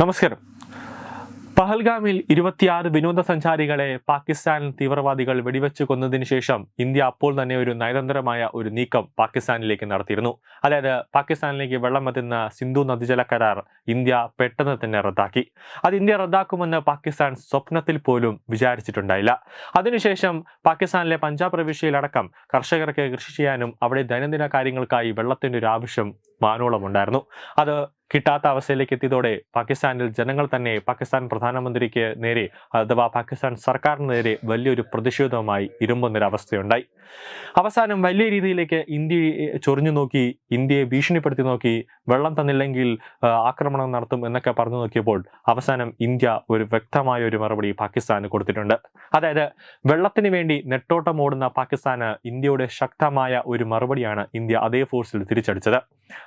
നമസ്കാരം. പഹൽഗാമിൽ ഇരുപത്തിയാറ് വിനോദസഞ്ചാരികളെ പാകിസ്ഥാൻ തീവ്രവാദികൾ വെടിവെച്ച് കൊന്നതിന് ശേഷം ഇന്ത്യ അപ്പോൾ തന്നെ ഒരു നയതന്ത്രമായ ഒരു നീക്കം പാകിസ്ഥാനിലേക്ക് നടത്തിയിരുന്നു. അതായത് പാകിസ്ഥാനിലേക്ക് വെള്ളം എത്തുന്ന സിന്ധു നദീജല കരാർ ഇന്ത്യ പെട്ടെന്ന് തന്നെ റദ്ദാക്കി. അത് ഇന്ത്യ റദ്ദാക്കുമെന്ന് പാകിസ്ഥാൻ സ്വപ്നത്തിൽ പോലും വിചാരിച്ചിട്ടുണ്ടായില്ല. അതിനുശേഷം പാകിസ്ഥാനിലെ പഞ്ചാബ് പ്രവിശ്യയിലടക്കം കർഷകർക്ക് കൃഷി ചെയ്യാനും അവിടെ ദൈനംദിന കാര്യങ്ങൾക്കായി വെള്ളത്തിന്റെ ഒരു ആവശ്യം മാനോളം ഉണ്ടായിരുന്നു അത് കിട്ടാത്ത അവസ്ഥയിലേക്ക് എത്തിയതോടെ പാകിസ്ഥാനിൽ ജനങ്ങൾ തന്നെ പാകിസ്ഥാൻ പ്രധാനമന്ത്രിക്ക് നേരെ അഥവാ പാകിസ്ഥാൻ സർക്കാരിന് നേരെ വലിയൊരു പ്രതിഷേധവുമായി ഇരുമ്പുന്നൊരവസ്ഥയുണ്ടായി. അവസാനം വലിയ രീതിയിലേക്ക് ഇന്ത്യയെ ചൊറിഞ്ഞു നോക്കി ഇന്ത്യയെ ഭീഷണിപ്പെടുത്തി നോക്കി വെള്ളം തന്നില്ലെങ്കിൽ ആക്രമണം നടത്തും എന്നൊക്കെ പറഞ്ഞു നോക്കിയപ്പോൾ അവസാനം ഇന്ത്യ ഒരു വ്യക്തമായ ഒരു മറുപടി പാകിസ്ഥാന് കൊടുത്തിട്ടുണ്ട്. അതായത് വെള്ളത്തിന് വേണ്ടി നെട്ടോട്ടം ഓടുന്ന പാകിസ്ഥാന് ഇന്ത്യയുടെ ശക്തമായ ഒരു മറുപടിയാണ് ഇന്ത്യ അതേ ഫോഴ്സിൽ തിരിച്ചടിച്ചത്.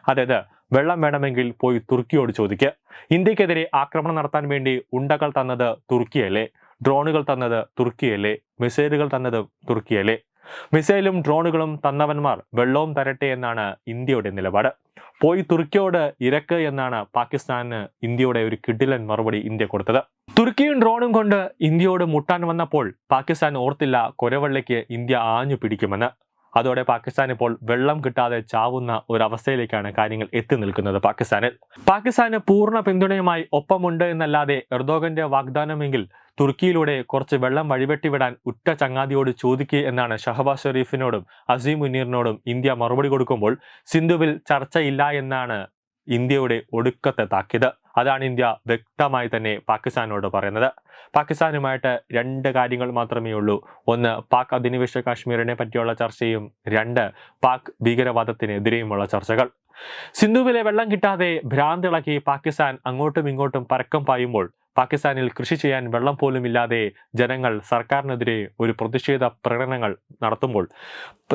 അതായത് വെള്ളം വേണമെങ്കിൽ പോയി തുർക്കിയോട് ചോദിക്കുക ഇന്ത്യക്കെതിരെ ആക്രമണം നടത്താൻ വേണ്ടി ഉണ്ടകൾ തന്നത് തുർക്കിയല്ലേ? ഡ്രോണുകൾ തന്നത് തുർക്കിയല്ലേ? മിസൈലുകൾ തന്നത് തുർക്കിയല്ലേ? മിസൈലും ഡ്രോണുകളും തന്നവന്മാർ വെള്ളവും തരട്ടെ എന്നാണ് ഇന്ത്യയുടെ നിലപാട്. പോയി തുർക്കിയോട് ഇരക്ക് എന്നാണ് പാകിസ്ഥാന് ഇന്ത്യയുടെ ഒരു കിഡിലൻ മറുപടി ഇന്ത്യ കൊടുത്തത്. തുർക്കിയും ഡ്രോണും കൊണ്ട് ഇന്ത്യയോട് മുട്ടാൻ വന്നപ്പോൾ പാകിസ്ഥാൻ ഓർത്തില്ല കൊരവള്ളിക്ക് ഇന്ത്യ ആഞ്ഞു പിടിക്കുമെന്ന്. അതോടെ പാകിസ്ഥാൻ ഇപ്പോൾ വെള്ളം കിട്ടാതെ ചാവുന്ന ഒരു അവസ്ഥയിലേക്കാണ് കാര്യങ്ങൾ എത്തി നിൽക്കുന്നത് പാകിസ്ഥാനിൽ. പാകിസ്ഥാന് പൂർണ പിന്തുണയുമായി ഒപ്പമുണ്ട് എന്നല്ലാതെ എർദോഗന്റെ വാഗ്ദാനമെങ്കിൽ തുർക്കിയിലൂടെ കുറച്ച് വെള്ളം വഴിവെട്ടിവിടാൻ ഉറ്റ ചങ്ങാതിയോട് ചോദിക്കുക എന്നാണ് ഷഹബാസ് ഷെരീഫിനോടും അസീം മുനീറിനോടും ഇന്ത്യ മറുപടി കൊടുക്കുമ്പോൾ സിന്ധുവിൽ ചർച്ചയില്ല എന്നാണ് ഇന്ത്യയുടെ ഒടുക്കത്തെ താക്കീത്. അതാണ് ഇന്ത്യ വ്യക്തമായി തന്നെ പാകിസ്ഥാനോട് പറയുന്നത്. പാകിസ്ഥാനുമായിട്ട് രണ്ട് കാര്യങ്ങൾ മാത്രമേ ഉള്ളൂ. ഒന്ന് പാക് അധിനിവേശ കാശ്മീരിനെ പറ്റിയുള്ള ചർച്ചയും രണ്ട് പാക് ഭീകരവാദത്തിനെതിരെയുമുള്ള ചർച്ചകൾ. സിന്ധുവിലെ വെള്ളം കിട്ടാതെ ഭ്രാന്തിളക്കി പാകിസ്ഥാൻ അങ്ങോട്ടും ഇങ്ങോട്ടും പരക്കം പായുമ്പോൾ പാകിസ്ഥാനിൽ കൃഷി ചെയ്യാൻ വെള്ളം പോലും ഇല്ലാതെ ജനങ്ങൾ സർക്കാരിനെതിരെ ഒരു പ്രതിഷേധ പ്രകടനങ്ങൾ നടത്തുമ്പോൾ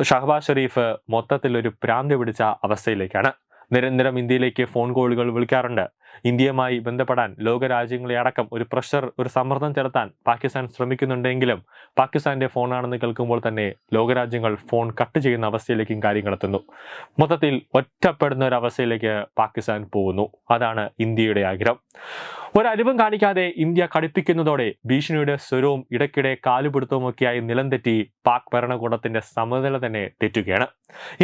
ഷഹബാസ് ഷെരീഫ് മൊത്തത്തിൽ ഒരു ഭ്രാന്തി പിടിച്ച അവസ്ഥയിലേക്കാണ്. നിരന്തരം ഇന്ത്യയിലേക്ക് ഫോൺ കോളുകൾ വിളിക്കാറുണ്ട്. ഇന്ത്യയുമായി ബന്ധപ്പെടാൻ ലോകരാജ്യങ്ങളെ അടക്കം ഒരു പ്രഷർ ഒരു സമ്മർദ്ദം ചെലുത്താൻ പാകിസ്ഥാൻ ശ്രമിക്കുന്നുണ്ടെങ്കിലും പാകിസ്ഥാന്റെ ഫോണാണെന്ന് കേൾക്കുമ്പോൾ തന്നെ ലോകരാജ്യങ്ങൾ ഫോൺ കട്ട് ചെയ്യുന്ന അവസ്ഥയിലേക്കും കാര്യങ്ങൾ എത്തുന്നു. മൊത്തത്തിൽ ഒറ്റപ്പെടുന്ന ഒരു അവസ്ഥയിലേക്ക് പാകിസ്ഥാൻ പോകുന്നു. അതാണ് ഇന്ത്യയുടെ ആഗ്രഹം. ഒരരിവും കാണിക്കാതെ ഇന്ത്യ കടുപ്പിക്കുന്നതോടെ ഭീഷണിയുടെ സ്വരവും ഇടയ്ക്കിടെ കാലുപിടുത്തവുമൊക്കെയായി നിലം തെറ്റി പാക് ഭരണകൂടത്തിന്റെ സമനില തന്നെ തെറ്റുകയാണ്.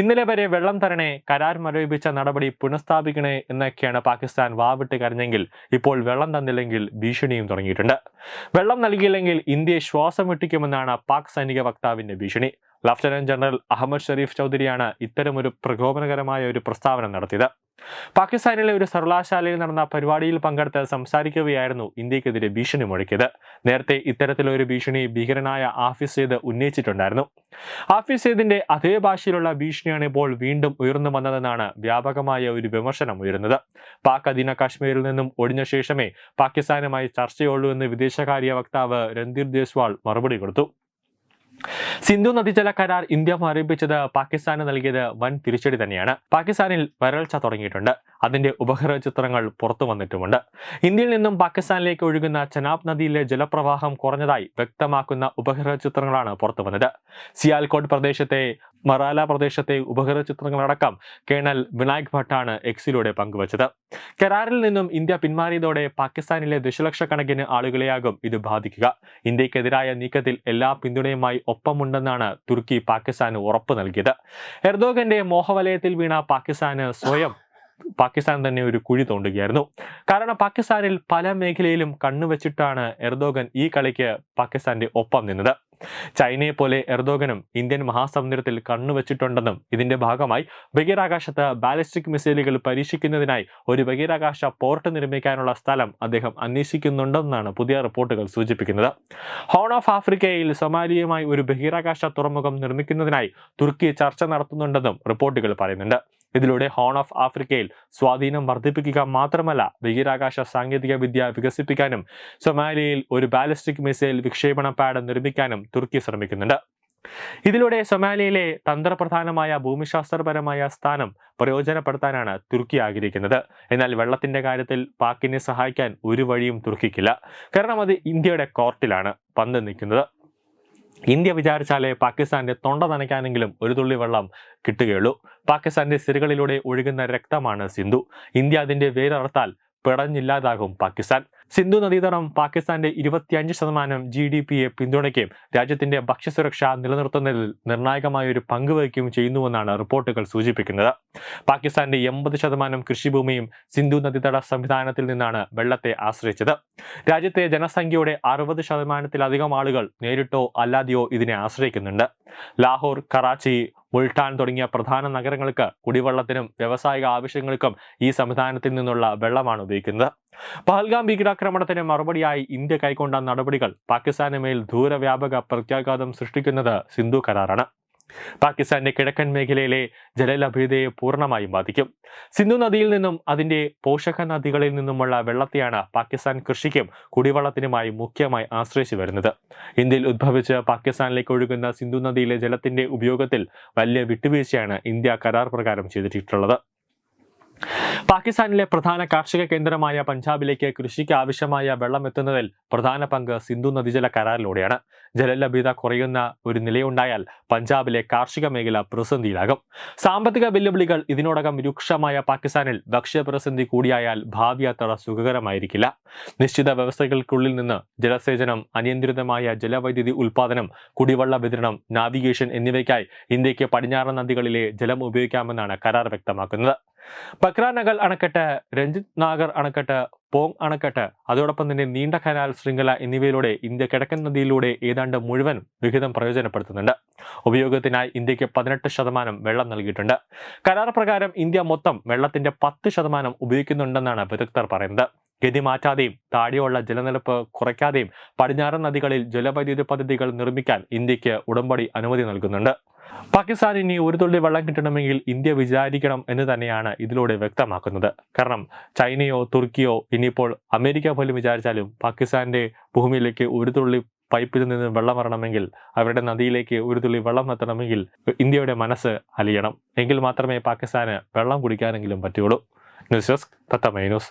ഇന്നലെ വരെ വെള്ളം തരണേ കരാർ മരവിപ്പിച്ച നടപടി പുനഃസ്ഥാപിക്കണേ എന്നൊക്കെയാണ് പാകിസ്ഥാൻ വാവിട്ട് കരഞ്ഞെങ്കിൽ ഇപ്പോൾ വെള്ളം തന്നില്ലെങ്കിൽ ഭീഷണിയും തുടങ്ങിയിട്ടുണ്ട്. വെള്ളം നൽകിയില്ലെങ്കിൽ ഇന്ത്യയെ ശ്വാസം വെട്ടിക്കുമെന്നാണ് പാക് സൈനിക വക്താവിന്റെ ഭീഷണി. ലഫ്റ്റനന്റ് ജനറൽ അഹമ്മദ് ഷരീഫ് ചൗധരിയാണ് ഇത്തരമൊരു പ്രകോപനകരമായ ഒരു പ്രസ്താവന നടത്തിയത്. പാകിസ്ഥാനിലെ ഒരു സർവകലാശാലയിൽ നടന്ന പരിപാടിയിൽ പങ്കെടുത്ത് സംസാരിക്കുകയായിരുന്നു ഇന്ത്യക്കെതിരെ ഭീഷണി മുഴക്കിയത്. നേരത്തെ ഇത്തരത്തിലൊരു ഭീഷണി ഭീകരനായ ആഫീസ് സെയ്ദ് ഉന്നയിച്ചിട്ടുണ്ടായിരുന്നു. ആഫീസ് സെയ്ദിന്റെ അതേ ഭാഷയിലുള്ള ഭീഷണിയാണ് ഇപ്പോൾ വീണ്ടും ഉയർന്നു വന്നതെന്നാണ് വ്യാപകമായ ഒരു വിമർശനം ഉയരുന്നത്. പാക് അധീന കാശ്മീരിൽ നിന്നും ഒഴിഞ്ഞ ശേഷമേ പാകിസ്ഥാനുമായി ചർച്ചയുള്ളൂ എന്ന് വിദേശകാര്യ വക്താവ് രൺധീർ ദേസ്വാൾ മറുപടി കൊടുത്തു. സിന്ധു നദീജല കരാർ ഇന്ത്യ മരവിപ്പിച്ചത് പാകിസ്ഥാന് നൽകിയത് വൻ തിരിച്ചടി തന്നെയാണ്. പാകിസ്ഥാനിൽ വരൾച്ച തുടങ്ങിയിട്ടുണ്ട്. അതിന്റെ ഉപഗ്രഹ ചിത്രങ്ങൾ പുറത്തു വന്നിട്ടുമുണ്ട്. ഇന്ത്യയിൽ നിന്നും പാകിസ്ഥാനിലേക്ക് ഒഴുകുന്ന ചനാബ് നദിയിലെ ജലപ്രവാഹം കുറഞ്ഞതായി വ്യക്തമാക്കുന്ന ഉപഗ്രഹ ചിത്രങ്ങളാണ് പുറത്തു വന്നത്. സിയാൽകോട്ട് പ്രദേശത്തെ മറാല പ്രദേശത്തെ ഉപഗ്രഹ ചിത്രങ്ങളടക്കം കേണൽ വിനായക് ഭട്ടാണ് എക്സിലൂടെ പങ്കുവച്ചത്. കരാറിൽ നിന്നും ഇന്ത്യ പിന്മാറിയതോടെ പാകിസ്ഥാനിലെ ദശലക്ഷക്കണക്കിന് ആളുകളെയാകും ഇത് ബാധിക്കുക. ഇന്ത്യക്കെതിരായ നീക്കത്തിൽ എല്ലാ പിന്തുണയുമായി ഒപ്പമുണ്ടെന്നാണ് തുർക്കി പാകിസ്ഥാന് ഉറപ്പ് നൽകിയത്. എർദോഗന്റെ മോഹവലയത്തിൽ വീണ പാകിസ്ഥാന് സ്വയം പാകിസ്ഥാൻ തന്നെ ഒരു കുഴി തോണ്ടുകയായിരുന്നു. കാരണം പാകിസ്ഥാനിൽ പല മേഖലയിലും കണ്ണുവെച്ചിട്ടാണ് എർദോഗൻ ഈ കളിക്ക് പാകിസ്ഥാന്റെ ഒപ്പം നിന്നത്. ചൈനയെ പോലെ എർദോഗനും ഇന്ത്യൻ മഹാസമുദ്രത്തിൽ കണ്ണുവച്ചിട്ടുണ്ടെന്നും ഇതിന്റെ ഭാഗമായി ബഹിരാകാശത്ത് ബാലിസ്റ്റിക് മിസൈലുകൾ പരീക്ഷിക്കുന്നതിനായി ഒരു ബഹിരാകാശ പോർട്ട് നിർമ്മിക്കാനുള്ള സ്ഥലം അദ്ദേഹം അന്വേഷിക്കുന്നുണ്ടെന്നാണ് പുതിയ റിപ്പോർട്ടുകൾ സൂചിപ്പിക്കുന്നത്. ഹോൺ ഓഫ് ആഫ്രിക്കയിൽ സൊമാലിയുമായി ഒരു ബഹിരാകാശ തുറമുഖം നിർമ്മിക്കുന്നതിനായി തുർക്കി ചർച്ച നടത്തുന്നുണ്ടെന്നും റിപ്പോർട്ടുകൾ പറയുന്നുണ്ട്. ഇതിലൂടെ ഹോൺ ഓഫ് ആഫ്രിക്കയിൽ സ്വാധീനം വർദ്ധിപ്പിക്കുക മാത്രമല്ല ബഹിരാകാശ സാങ്കേതിക വിദ്യ വികസിപ്പിക്കാനും സൊമാലിയയിൽ ഒരു ബാലിസ്റ്റിക് മിസൈൽ വിക്ഷേപണ പാഡ് നിർമ്മിക്കാനും തുർക്കി ശ്രമിക്കുന്നുണ്ട്. ഇതിലൂടെ സൊമാലിയയിലെ തന്ത്രപ്രധാനമായ ഭൂമിശാസ്ത്രപരമായ സ്ഥാനം പ്രയോജനപ്പെടുത്താനാണ് തുർക്കി ആഗ്രഹിക്കുന്നത്. എന്നാൽ വെള്ളത്തിന്റെ കാര്യത്തിൽ പാക്കിനെ സഹായിക്കാൻ ഒരു വഴിയും തുർക്കിക്കില്ല. കാരണം അത് ഇന്ത്യയുടെ കോർട്ടിലാണ് പന്ത് നിൽക്കുന്നത്. ഇന്ത്യ വിചാരിച്ചാലേ പാകിസ്ഥാന്റെ തൊണ്ട നനയ്ക്കാനെങ്കിലും ഒരു തുള്ളി വെള്ളം കിട്ടുകയുള്ളൂ. പാകിസ്ഥാന്റെ സിരകളിലൂടെ ഒഴുകുന്ന രക്തമാണ് സിന്ധു. ഇന്ത്യ അതിന്റെ വേരറുത്താൽ പിടഞ്ഞില്ലാതാകും പാകിസ്ഥാൻ. സിന്ധു നദീതടം പാകിസ്ഥാന്റെ ഇരുപത്തിയഞ്ച് ശതമാനം ജി ഡി പിയെ പിന്തുണയ്ക്കുകയും രാജ്യത്തിന്റെ ഭക്ഷ്യസുരക്ഷ നിലനിർത്തുന്നതിൽ നിർണായകമായ ഒരു പങ്ക് വഹിക്കുകയും ചെയ്യുന്നുവെന്നാണ് റിപ്പോർട്ടുകൾ സൂചിപ്പിക്കുന്നത്. പാകിസ്ഥാന്റെ എൺപത് ശതമാനം കൃഷിഭൂമിയും സിന്ധു നദീതട സംവിധാനത്തിൽ നിന്നാണ് വെള്ളത്തെ ആശ്രയിച്ചത്. രാജ്യത്തെ ജനസംഖ്യയുടെ അറുപത് ശതമാനത്തിലധികം ആളുകൾ നേരിട്ടോ അല്ലാതെയോ ഇതിനെ ആശ്രയിക്കുന്നുണ്ട്. ലാഹോർ കറാച്ചി മുൾട്ടാൻ തുടങ്ങിയ പ്രധാന നഗരങ്ങൾക്ക് കുടിവെള്ളത്തിനും വ്യവസായിക ആവശ്യങ്ങൾക്കും ഈ സംവിധാനത്തിൽ നിന്നുള്ള വെള്ളമാണ് ഉപയോഗിക്കുന്നത്. പഹൽഗാം ഭീകരാക്രമണത്തിന് മറുപടിയായി ഇന്ത്യ കൈക്കൊണ്ട നടപടികൾ പാകിസ്ഥാന് മേൽ ദൂരവ്യാപക പ്രത്യാഘാതം സൃഷ്ടിക്കുന്നത് സിന്ധു കരാറാണ്. പാകിസ്ഥാന്റെ കിഴക്കൻ മേഖലയിലെ ജലലഭ്യതയെ പൂർണമായും ബാധിക്കും. സിന്ധു നദിയിൽ നിന്നും അതിന്റെ പോഷക നദികളിൽ നിന്നുമുള്ള വെള്ളത്തെയാണ് പാകിസ്ഥാൻ കൃഷിക്കും കുടിവെള്ളത്തിനുമായി മുഖ്യമായി ആശ്രയിച്ചു വരുന്നത്. ഇന്ത്യയിൽ ഉദ്ഭവിച്ച് പാകിസ്ഥാനിലേക്ക് ഒഴുകുന്ന സിന്ധു നദിയിലെ ജലത്തിന്റെ ഉപയോഗത്തിൽ വലിയ വിട്ടുവീഴ്ചയാണ് ഇന്ത്യ കരാർ പ്രകാരം ചെയ്തിട്ടുള്ളത്. പാകിസ്ഥാനിലെ പ്രധാന കാർഷിക കേന്ദ്രമായ പഞ്ചാബിലേക്ക് കൃഷിക്ക് ആവശ്യമായ വെള്ളം എത്തുന്നതിൽ പ്രധാന പങ്ക് സിന്ധു നദീജല കരാറിലൂടെയാണ്. ജലലഭ്യത കുറയുന്ന ഒരു നിലയുണ്ടായാൽ പഞ്ചാബിലെ കാർഷിക മേഖല പ്രതിസന്ധിയിലാകും. സാമ്പത്തിക വെല്ലുവിളികൾ ഇതിനോടകം രൂക്ഷമായ പാകിസ്ഥാനിൽ ഭക്ഷ്യപ്രതിസന്ധി കൂടിയായാൽ ഭാവി അത്ര സുഖകരമായിരിക്കില്ല. നിശ്ചിത വ്യവസ്ഥകൾക്കുള്ളിൽ നിന്ന് ജലസേചനം അനിയന്ത്രിതമായ ജലവൈദ്യുതി ഉൽപാദനം കുടിവെള്ള വിതരണം നാവിഗേഷൻ എന്നിവയ്ക്കായി ഇന്ത്യയ്ക്ക് പടിഞ്ഞാറൻ നദികളിലെ ജലം ഉപയോഗിക്കാമെന്നാണ് കരാർ വ്യക്തമാക്കുന്നത്. ബക്രാനഗൽ അണക്കെട്ട് രഞ്ജിത് നാഗർ അണക്കെട്ട് പോങ് അണക്കെട്ട് അതോടൊപ്പം തന്നെ നീണ്ട കനാൽ ശൃംഖല എന്നിവയിലൂടെ ഇന്ത്യ കിഴക്കൻ നദിയിലൂടെ ഏതാണ്ട് മുഴുവൻ വിഹിതം പ്രയോജനപ്പെടുത്തുന്നുണ്ട്. ഉപയോഗത്തിനായി ഇന്ത്യയ്ക്ക് പതിനെട്ട് ശതമാനം വെള്ളം നൽകിയിട്ടുണ്ട്. കരാർ പ്രകാരം ഇന്ത്യ മൊത്തം വെള്ളത്തിന്റെ പത്ത് ശതമാനം ഉപയോഗിക്കുന്നുണ്ടെന്നാണ് വിദഗ്ധർ പറയുന്നത്. ഗതി മാറ്റാതെയും താഴെയുള്ള ജലനിരപ്പ് കുറയ്ക്കാതെയും പടിഞ്ഞാറൻ നദികളിൽ ജലവൈദ്യുത പദ്ധതികൾ നിർമ്മിക്കാൻ ഇന്ത്യയ്ക്ക് ഉടമ്പടി അനുമതി നൽകുന്നുണ്ട്. പാകിസ്ഥാൻ ഇനി ഒരു തുള്ളി വെള്ളം കിട്ടണമെങ്കിൽ ഇന്ത്യ വിചാരിക്കണം എന്ന് തന്നെയാണ് ഇതിലൂടെ വ്യക്തമാക്കുന്നത്. കാരണം ചൈനയോ തുർക്കിയോ ഇനിയിപ്പോൾ അമേരിക്ക പോലും വിചാരിച്ചാലും പാകിസ്ഥാന്റെ ഭൂമിയിലേക്ക് ഒരു തുള്ളി പൈപ്പിൽ നിന്ന് വെള്ളം വരണമെങ്കിൽ അവരുടെ നദിയിലേക്ക് ഒരു തുള്ളി വെള്ളം എത്തണമെങ്കിൽ ഇന്ത്യയുടെ മനസ്സ് അലിയണം. എങ്കിൽ മാത്രമേ പാകിസ്ഥാന് വെള്ളം കുടിക്കാനെങ്കിലും പറ്റുകയുള്ളൂ. ന്യൂസ് ഡെസ്ക് തത്തമൈ ന്യൂസ്.